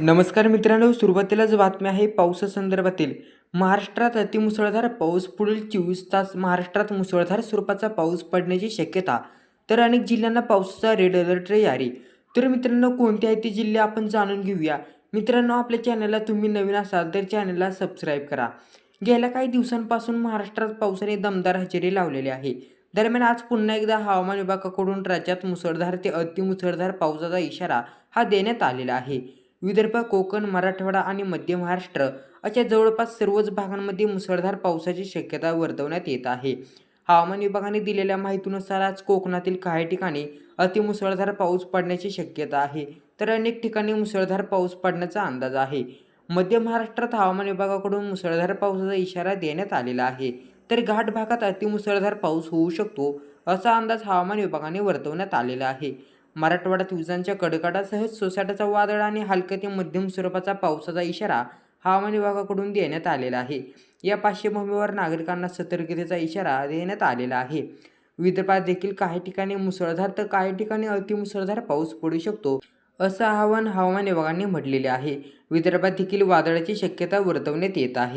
नमस्कार मित्रांनो सुरुवातीलाच बातमी आहे पावसासंदर्भातील महाराष्ट्रात अतिमुसळधार पाऊस पुढील चोवीस तास महाराष्ट्रात मुसळधार स्वरूपाचा पाऊस पडण्याची शक्यता तर अनेक जिल्ह्यांना पावसाचा रेड अलर्ट जारी तर मित्रांनो कोणते आहे ते जिल्हे आपण जाणून घेऊया. मित्रांनो आपल्या चॅनलला तुम्ही नवीन असाल तर चॅनलला सबस्क्राईब करा. गेल्या काही दिवसांपासून महाराष्ट्रात पावसाने दमदार हजेरी लावलेली आहे. दरम्यान आज पुन्हा एकदा हवामान विभागाकडून राज्यात मुसळधार ते अतिमुसळधार पावसाचा इशारा हा देण्यात आलेला आहे. विदर्भ कोकण मराठवाडा आणि मध्य महाराष्ट्र अशा जवळपास सर्वच भागांमध्ये मुसळधार पावसाची शक्यता वर्तवण्यात येत आहे. हवामान विभागाने दिलेल्या माहितीनुसार आज कोकणातील काही ठिकाणी अतिमुसळधार पाऊस पडण्याची शक्यता आहे तर अनेक ठिकाणी मुसळधार पाऊस पडण्याचा अंदाज आहे. मध्य महाराष्ट्रात हवामान विभागाकडून मुसळधार पावसाचा इशारा देण्यात आलेला आहे तर घाट भागात अतिमुसळधार पाऊस होऊ शकतो असा अंदाज हवामान विभागाने वर्तवण्यात आलेला आहे. मराठवाड्यात विजांच्या कडकडासह सोसाट्याचा वादळ आणि हलक्या ते मध्यम स्वरूपाचा पावसाचा इशारा हवामान विभागाकडून देण्यात आलेला आहे. या पार्श्वभूमीवर नागरिकांना सतर्कतेचा इशारा देण्यात आलेला आहे. विदर्भात देखील काही ठिकाणी मुसळधार तर काही ठिकाणी अतिमुसळधार पाऊस पडू शकतो असं आवाहन हवामान विभागाने म्हटलेले आहे. विदर्भात देखील वादळाची शक्यता वर्तवण्यात येत आहे.